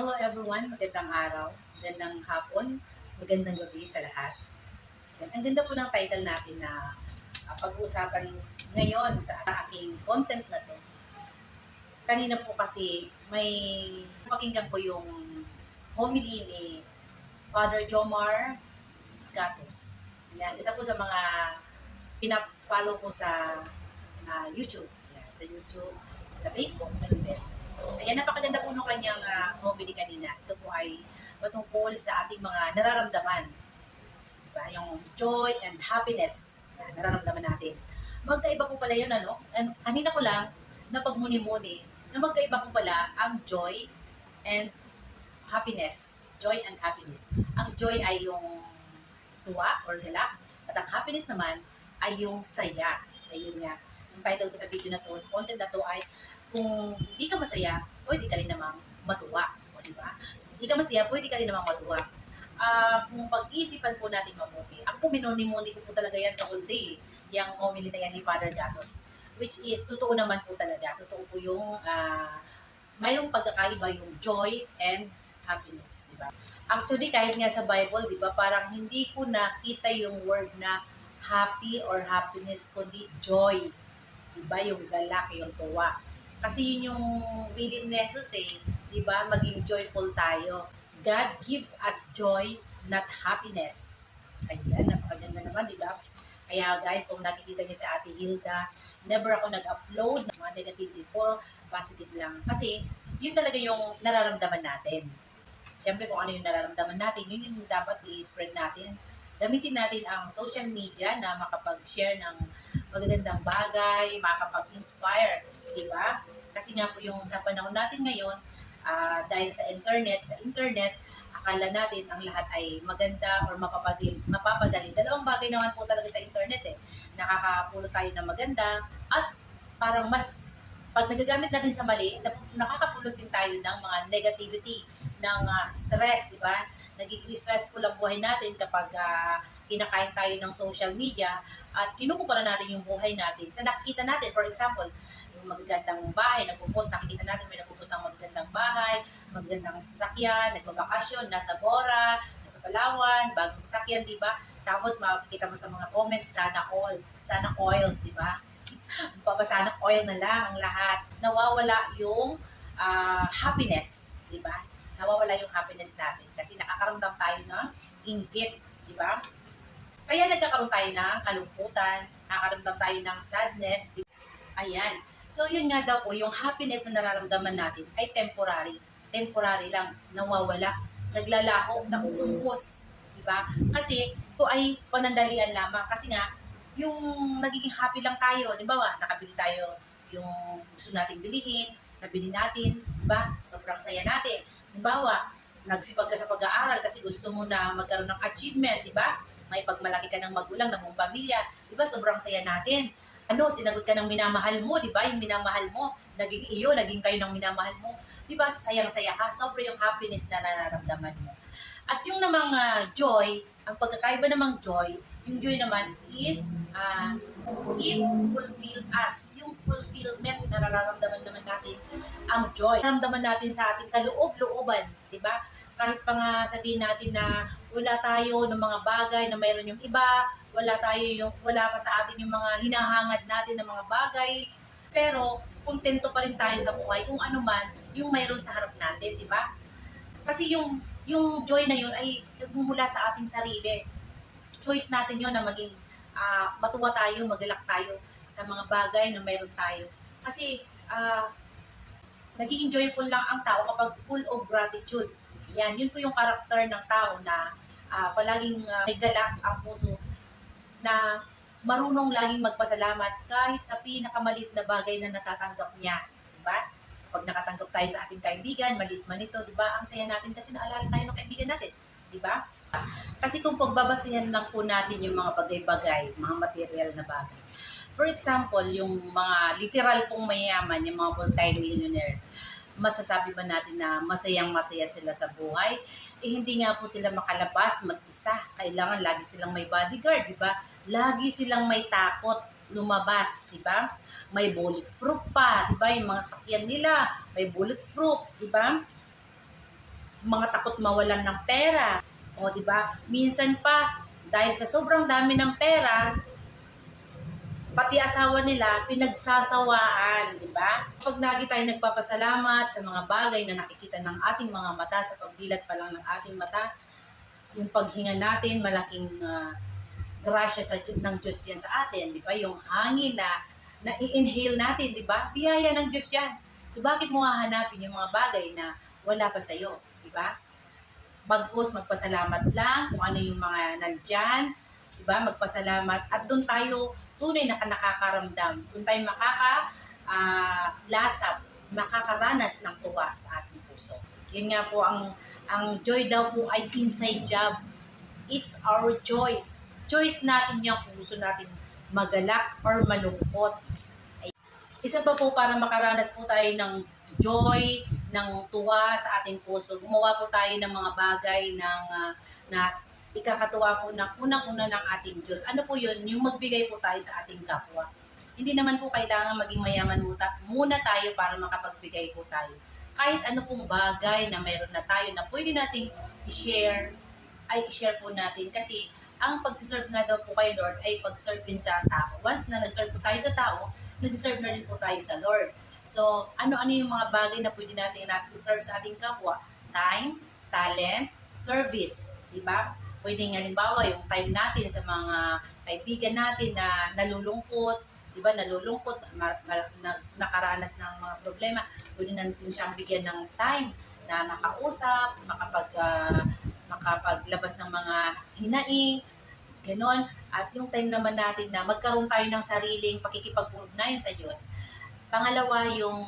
Hello everyone, magandang araw, magandang hapon, magandang gabi sa lahat. Ang ganda po ng title natin na uh, pag-uusapan ngayon sa aking content na to. Kanina po kasi may pakinggan ko yung homily ni Father Jomar Gatos. Yan, isa po sa mga pinap-follow ko sa ah, YouTube. Yan, sa YouTube, sa Facebook, ganun din. Ayan, napakaganda po nung kanyang uh, homily kanina. Ito po ay patungkol sa ating mga nararamdaman. Diba? Yung joy and happiness na nararamdaman natin. Magkaiba po pala yun, ano? An- Kanina ko lang, napagmuni-muni, na magkaiba po pala ang joy and happiness. Joy and happiness. Ang joy ay yung tuwa or galak, at ang happiness naman ay yung saya. Ayun nga. Yung title ko sa video na to, sa content na to ay kung hindi ka masaya, pwede ka rin namang matuwa. Di ba? Hindi ka masaya, pwede ka rin namang matuwa. Ah, kung pag-isipan po natin mabuti, ako minuni-muni ko po talaga yan whole day, yung homily na yan ni Father Gatos. Which is, totoo naman po talaga. Totoo po yung ah, mayroong pagkakaiba yung joy and happiness, di ba? Actually, kahit nga sa Bible, di ba, parang hindi ko nakita yung word na happy or happiness, kundi joy. Di ba? Yung galak, yung tuwa. Kasi yun yung willing ni Jesus eh, di ba? Maging joyful tayo. God gives us joy, not happiness. Ayan, napakaganda naman, di ba? Kaya guys, kung nakikita niyo sa Ate Hilda, never ako nag-upload ng mga negativity po, positive lang. Kasi, yun talaga yung nararamdaman natin. Siyempre, kung ano yung nararamdaman natin, yun yung dapat i-spread natin. Gamitin natin ang social media na makapag-share ng magagandang bagay, makapag-inspire, di ba? Kasi nga po yung sa panahon natin ngayon, ah, dahil sa internet, sa internet, akala natin ang lahat ay maganda or mapapadali, mapapadali. Dalawang bagay naman po talaga sa internet eh. Nakakapulot tayo ng maganda at parang mas pag nagagamit natin sa mali, nakakapulot din tayo ng mga negativity, ng ah, stress, di ba? Nagiging stressful ang buhay natin kapag ah, kinakain tayo ng social media at kinukumpara natin yung buhay natin sa nakikita natin. For example, yung magagandang bahay, nagpo-post, nakikita natin may nagpo-post ng magagandang bahay, magagandang sasakyan, nagbabakasyon, nasa Bora, nasa Palawan, bagong sasakyan, di ba? Tapos makikita mo sa mga comments, sana all, sana oil, di ba? Papasa ng oil na lang ang lahat. Nawawala yung ah, happiness, di ba? Nawawala yung happiness natin kasi nakakaramdam tayo ng inggit, di ba? Kaya nagkakaroon tayo ng kalungkutan, nakakaramdam tayo ng sadness, Ayan. So yun nga daw po, yung happiness na nararamdaman natin ay temporary. Temporary lang, nawawala, naglalaho, nauubos. Di ba? Kasi ito ay panandalian lamang. Kasi nga, yung nagiging happy lang tayo, di ba? Nakabili tayo yung gusto nating bilihin, nabili natin, di ba? Sobrang saya natin. Ba? Nagsipag ka sa pag-aaral kasi gusto mo na magkaroon ng achievement, di ba? May pagmalaki ka ng magulang, ng mong pamilya, di ba? Sobrang saya natin ano, sinagot ka ng minamahal mo, di ba? Yung minamahal mo, naging iyo, naging kayo ng minamahal mo. Di ba? Sayang-saya ka. Sobrang yung happiness na nararamdaman mo. At yung namang ah, joy, ang pagkakaiba namang joy, yung joy naman is ah, it fulfill us. Yung fulfillment na nararamdaman naman natin ang joy. Nararamdaman natin sa ating kaloob-looban, di ba? Kahit pa nga sabihin natin na wala tayo ng mga bagay na mayroon yung iba, wala tayo yung wala pa sa atin yung mga hinahangad natin ng mga bagay. Pero kontento pa rin tayo sa buhay kung ano man yung mayroon sa harap natin di ba? Kasi yung yung joy na yun ay nagmumula sa ating sarili. Choice natin yun na maging ah, matuwa tayo magalak tayo sa mga bagay na mayroon tayo. Kasi ah, nagiging joyful lang ang tao kapag full of gratitude yan yun po yung karakter ng tao na ah, palaging ah, may galak ang puso na marunong laging magpasalamat kahit sa pinakamalit na bagay na natatanggap niya. Diba? Pag nakatanggap tayo sa ating kaibigan, malit man ito, diba? Ang saya natin kasi naalala tayo ng kaibigan natin. Diba? Kasi kung pagbabasihan lang po natin yung mga bagay-bagay, mga material na bagay. For example, yung mga literal pong mayaman, yung mga multi-millionaire, masasabi ba natin na masayang masaya sila sa buhay? Eh hindi nga po sila makalabas mag-isa. Kailangan lagi silang may bodyguard, di ba? Lagi silang may takot lumabas, di ba? May bulletproof pa, di ba? Yung mga sakyan nila, may bulletproof, di ba? mga takot mawalan ng pera. O, di ba? Minsan pa, dahil sa sobrang dami ng pera, pati asawa nila pinagsasawaan, di ba? Pag lagi tayo nagpapasalamat sa mga bagay na nakikita ng ating mga mata, sa pagdilat pa lang ng ating mata, yung paghinga natin, malaking ah, grasya sa ng Diyos yan sa atin, di ba? Yung hangin na na i-inhale natin, di ba? Biyaya ng Diyos yan. So bakit mo hahanapin yung mga bagay na wala pa sa'yo, di ba? Bagkus magpasalamat lang kung ano yung mga nandyan, di ba? Magpasalamat at doon tayo tunay na nakakaramdam. Doon tayo makaka ah, lasap, makakaranas ng tuwa sa ating puso. Yun nga po ang ang joy daw po ay inside job. It's our choice. Choice natin yung puso natin magalak or malungkot. Isa pa po para makaranas po tayo ng joy, ng tuwa sa ating puso. Gumawa po tayo ng mga bagay ng, ah, na ikakatuwa po ng unang-una ng ating Diyos. Ano po yun? Yung magbigay po tayo sa ating kapwa. Hindi naman po kailangan maging mayaman muna, tayo para makapagbigay po tayo. Kahit ano pong bagay na mayroon na tayo na pwede nating i-share, ay i-share po natin. Kasi ang pagsiserve nga daw po kay Lord ay pag-serve din sa tao. Once na nag-serve po tayo sa tao, nag-serve na rin po tayo sa Lord. So, ano-ano yung mga bagay na pwede natin natin serve sa ating kapwa? Time, talent, service. Di ba? Pwede nga halimbawa yung time natin sa mga kaibigan natin na nalulungkot, di ba, nalulungkot, ma- ma- na- nakaranas ng mga problema, pwede natin siyang bigyan ng time na makausap, makapag, ah, makapaglabas ng mga hinaing, ganon. At yung time naman natin na magkaroon tayo ng sariling pakikipag-ugnayan sa Diyos. Pangalawa, yung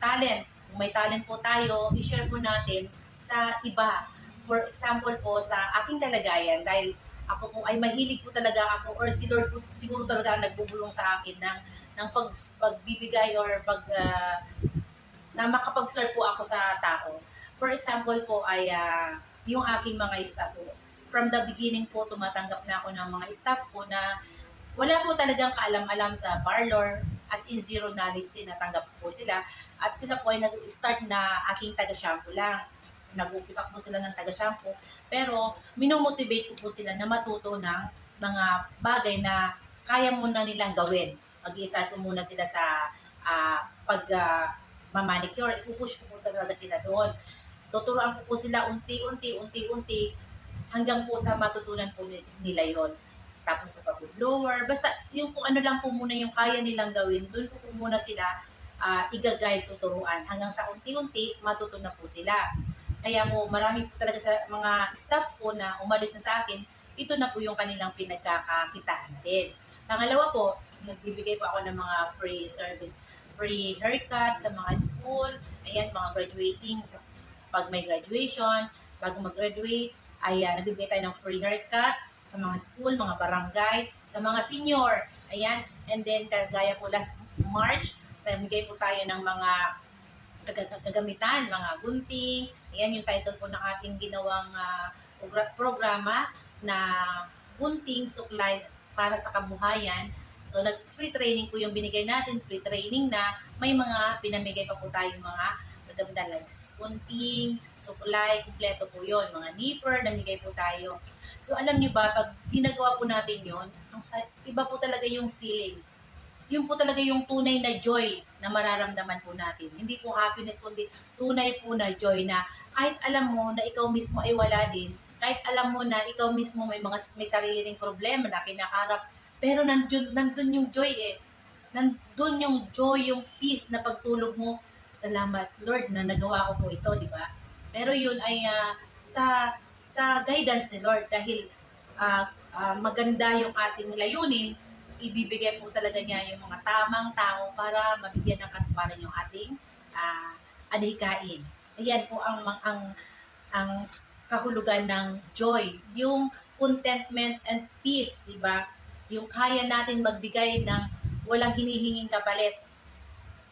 talent. Kung may talent po tayo, i-share po natin sa iba. For example po, sa aking kalagayan, dahil ako po ay mahilig po talaga ako or si Lord po siguro talaga ang nagbubulong sa akin ng, ng pag, pagbibigay or pag, ah, na makapag-serve po ako sa tao. For example po ay ah, yung aking mga staff po. From the beginning po, tumatanggap na ako ng mga staff ko na wala po talagang kaalam-alam sa parlor, as in zero knowledge din natanggap po sila. At sila po ay nag-start na aking taga-shampoo lang. Nag-umpisa po sila ng taga-shampoo. Pero minomotivate ko po sila na matuto ng mga bagay na kaya muna nilang gawin. Mag-i-start po muna sila sa ah, pag ah, mamanicure. Ipupush ko po talaga sila doon. Tuturuan ko po sila unti-unti, unti-unti hanggang po sa matutunan po ni- nila yon tapos sa pag-blower, basta yung kung ano lang po muna yung kaya nilang gawin, doon po, po muna sila uh, igagay tuturuan hanggang sa unti-unti matutunan po sila. Kaya po marami talaga sa mga staff ko na umalis na sa akin, ito na po yung kanilang pinagkakakitaan din. Pangalawa po, nagbibigay po ako ng mga free service, free haircut sa mga school, ayan, mga graduating, sa, pag may graduation, bago mag-graduate, ay uh, nagbibigay tayo ng free haircut, sa mga school, mga barangay, sa mga senior. Ayan. And then, kagaya po last March, namigay po tayo ng mga kagamitan, mga gunting. Ayan yung title po ng ating ginawang progra- programa na gunting suklay para sa kabuhayan. So, nag-free training po yung binigay natin, free training na may mga pinamigay pa po tayong mga kagamitan like gunting, suklay, kumpleto po yon Mga nipper, namigay po tayo. So alam niyo ba, pag ginagawa po natin yon, ang iba po talaga yung feeling. Yun po talaga yung tunay na joy na mararamdaman po natin. Hindi po happiness, kundi tunay po na joy na kahit alam mo na ikaw mismo ay wala din, kahit alam mo na ikaw mismo may mga may sariling problema na kinakarap, pero nandun, nandun yung joy eh. Nandun yung joy, yung peace na pagtulog mo. Salamat, Lord, na nagawa ko po ito, di ba? Pero yun ay ah, sa sa guidance ni Lord dahil ah, ah, maganda yung ating layunin, ibibigay po talaga niya yung mga tamang tao para mabigyan ng katuparan yung ating ah, adhikain. Ayan po ang ang ang kahulugan ng joy, yung contentment and peace, di ba? Yung kaya natin magbigay ng walang hinihinging kapalit.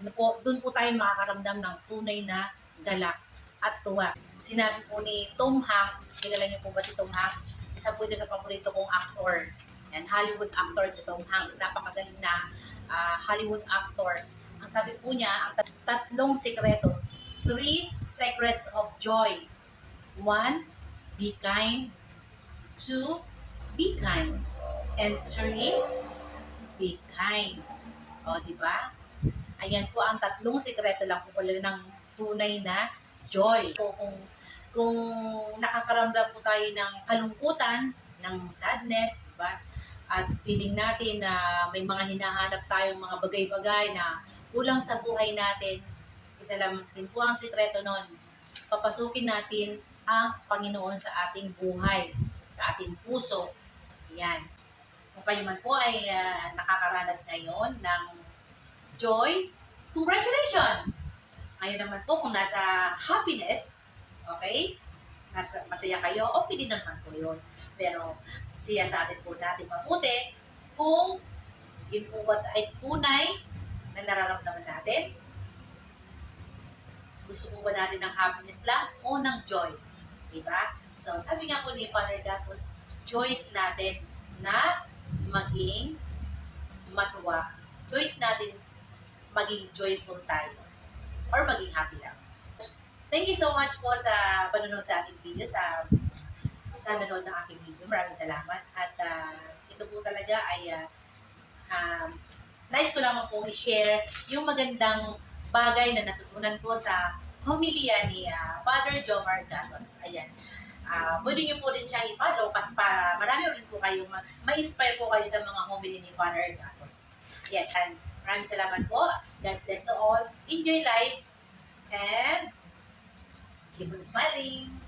Ano po, doon po tayo makakaramdam ng tunay na galak at tuwa. Sinabi po ni Tom Hanks, kilala niyo po ba si Tom Hanks? Isa po ito sa paborito kong actor. Yan, Hollywood actor si Tom Hanks. Napakagaling na ah, Hollywood actor. Ang sabi po niya, ang tat- tatlong sekreto, three secrets of joy. One, be kind. Two, be kind. And three, be kind. O, di ba? Ayan po ang tatlong sikreto lang po pala ng tunay na joy. So, kung, kung nakakaramdam po tayo ng kalungkutan, ng sadness, di ba? At feeling natin na may mga hinahanap tayong mga bagay-bagay na kulang sa buhay natin, isa lang din po ang sikreto nun. Papasukin natin ang Panginoon sa ating buhay, sa ating puso. Yan. Kung kayo man po ay ah, nakakaranas ngayon ng joy, congratulations! Ngayon naman po kung nasa happiness, okay? Nasa, masaya kayo, okay din naman po yun. Pero siya sa atin po natin mabuti kung yun po ba ay tunay na nararamdaman natin. Gusto po ba natin ng happiness lang o ng joy? Diba? So, sabi nga po ni Father Gatos, choice natin na maging matuwa. Choice natin maging joyful tayo or maging happy lang. Thank you so much po sa panonood sa ating video, sa sa nanonood ng aking video. Maraming salamat. At ah, ito po talaga ay ah, um, nice ko lamang po i-share yung magandang bagay na natutunan ko sa homilia ni ah, Father Jomar Gatos. Ayan. Ah, pwede niyo po rin siya i-follow kasi para marami rin po kayo, ma- ma-inspire po kayo sa mga homily ni Father Gatos. Yan. And maraming salamat po. God bless to all. Enjoy life. And keep on smiling.